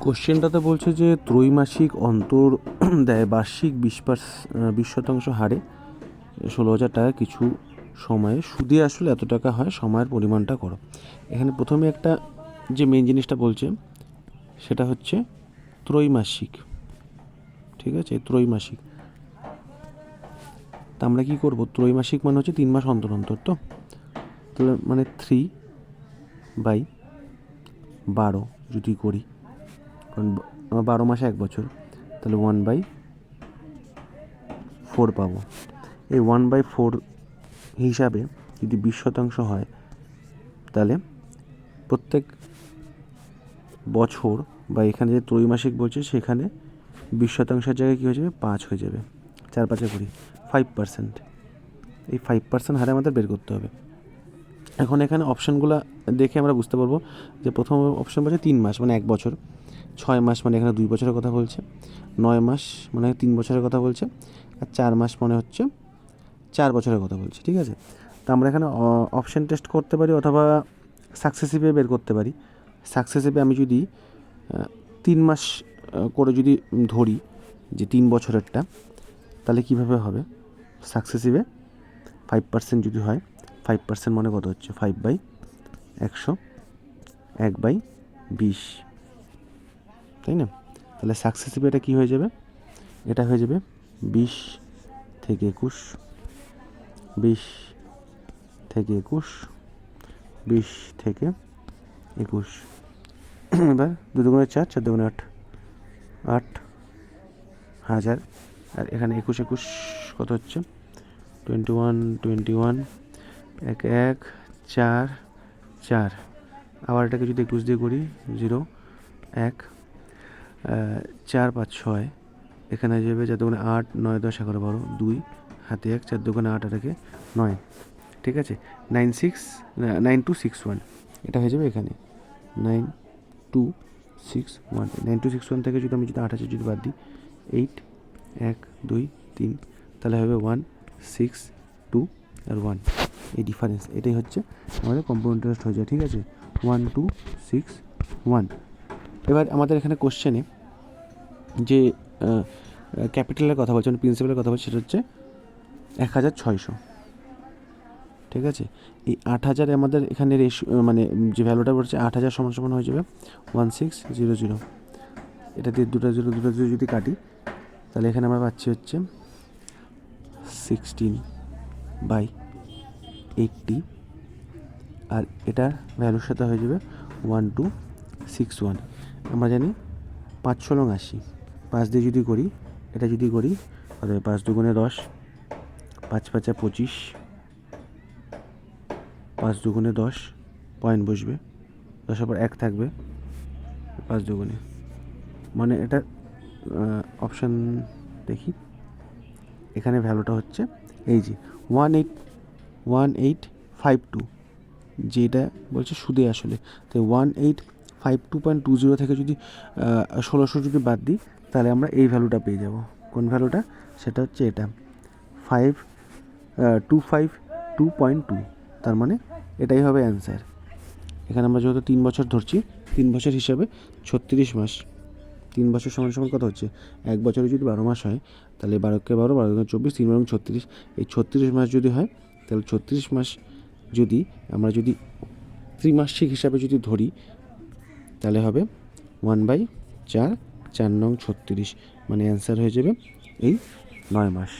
কোশ্চেনটাতে বলছে যে, ত্রৈমাসিক অন্তর দেয় বার্ষিক বিশ পার্স বিশ শতাংশ হারে। ষোলো হাজার টাকা কিছু সময়ে সুদে আসলে এত টাকা হয়, সময়ের পরিমাণটা করো। এখানে প্রথমে একটা যে মেন জিনিসটা বলছে, সেটা হচ্ছে ত্রৈমাসিক। ঠিক আছে? ত্রৈমাসিক। তা আমরা কী করব? ত্রৈমাসিক মানে হচ্ছে তিন মাস অন্তর অন্তর তো? তাহলে মানে থ্রি বাই বারো যদি করি। কারণ বারো মাসে এক বছর, তাহলে ওয়ান বাই ফোর পাবো। এই ওয়ান বাই ফোর হিসাবে যদি বিশ শতাংশ হয়, তাহলে প্রত্যেক বছর বা এখানে যে ত্রৈমাসিক বলছে, সেখানে বিশ শতাংশের জায়গায় কী হয়ে যাবে? পাঁচ হয়ে যাবে। চার পাঁচে কুড়ি ফাইভ পার্সেন্ট এই ফাইভ পার্সেন্ট হারে আমাদের বের করতে হবে। এখন এখানে অপশানগুলো দেখে আমরা বুঝতে পারব যে প্রথম অপশান বলছে তিন মাস মানে এক বছর। ছয় মাস মানে এখানে দুই বছরের কথা বলছে, নয় মাস মানে তিন বছরের কথা বলছে, আর চার মাস মানে হচ্ছে চার বছরের কথা বলছে, ঠিক আছে? তো আমরা এখানে অপশান টেস্ট করতে পারি অথবা সাকসেসিভে বের করতে পারি। সাকসেসিভে আমি যদি তিন মাস করে যদি ধরি যে তিন বছরেরটা, তাহলে কীভাবে হবে? সাকসেসিভে ফাইভ পার্সেন্ট যদি হয় ফাইভ পার্সেন্ট মানে কত হচ্ছে? ফাইভ বাই একশো, এক বাই বিশ। তাই না? তাহলে সাকসেসিভে এটা কী হয়ে যাবে? এটা হয়ে যাবে বিশ থেকে একুশ, বিশ থেকে একুশ, বিশ থেকে একুশ। এবার দু দুগুণে চার চার দুগুণে আট আট হাজার। আর এখানে একুশ একুশ কত হচ্ছে? টোয়েন্টি ওয়ান টোয়েন্টি ওয়ান এক এক, চার চার। আবার এটাকে যদি একুশ দিয়ে করি জিরো এক চার পাঁচ ছয়। এখানে যাবে চার দোকানে আট, নয় দশ, এগারো, বারো, দুই, হাতে এক, চার দোকানে আট আর নয়। ঠিক আছে? Nine six nine two six one. এটা হয়ে যাবে এখানে। Nine two six one. Nine two six one থেকে যদি আমি যদি হাজার যদি বাদ দিই, এইট, এক, দুই, তিন, তাহলে হবে ওয়ান সিক্স টু আর ওয়ান। এই ডিফারেন্স, এটাই হচ্ছে আমাদের কম্পাউন্ড ইন্টারেস্ট হয়ে যায়। ঠিক আছে? One two six one. এবার আমাদের এখানে কোশ্চেনে যে ক্যাপিটালের কথা বলছে মানে প্রিন্সিপালের কথা বলছে, সেটা হচ্ছে এক হাজার ছয়শো। ঠিক আছে? এই আট হাজার আমাদের এখানে রেশ মানে যে ভ্যালুটা বলছে, আট হাজার সমান সমান হয়ে যাবে ওয়ান সিক্স জিরো জিরো এটা দিয়ে দুটো জিরো দুটো জিরো যদি কাটি, তাহলে এখানে আমরা পাচ্ছি হচ্ছে সিক্সটিন বাই এইটটি আর এটার ভ্যালুর সাথে হয়ে যাবে ওয়ান টু সিক্স ওয়ান আমরা জানি পাঁচ ষোলং আশি। পাঁচ দিয়ে যদি করি, এটা যদি করি, তাহলে পাঁচ দুগুণে দশ, পাঁচ পাঁচা পঁচিশ, পাঁচ দুগুণে দশ পয়েন্ট বসবে। দশের পর এক থাকবে, পাঁচ দুগুণে। মানে এটা অপশান দেখি। এখানে ভ্যালুটা হচ্ছে এই যে one eight one eight five two যেটা বলছে সুদে আসলে। তো one eight five two point two zero থেকে যদি ষোলোশো যদি বাদ দিই, তাহলে আমরা এই ভ্যালুটা পেয়ে যাব। কোন ভ্যালুটা সেটা হচ্ছে এটা। Five two five two point two তার মানে এটাই হবে অ্যান্সার এখানে আমরা যেহেতু তিন বছর ধরছি, তিন বছর হিসাবে ছত্রিশ মাস। তিন বছর সমান সমান কত হচ্ছে? এক বছরে যদি বারো মাস হয়, তাহলে বারোকে বারো বারো চব্বিশ, তিন বারো ছত্রিশ। এই ছত্রিশ মাস যদি হয়, তাহলে ছত্রিশ মাস যদি আমরা যদি ত্রিমাসিক হিসাবে যদি ধরি তাহলে হবে ওয়ান বাই চার চার নং ছত্রিশ। মানে অ্যান্সার হয়ে যাবে এই নয় মাস।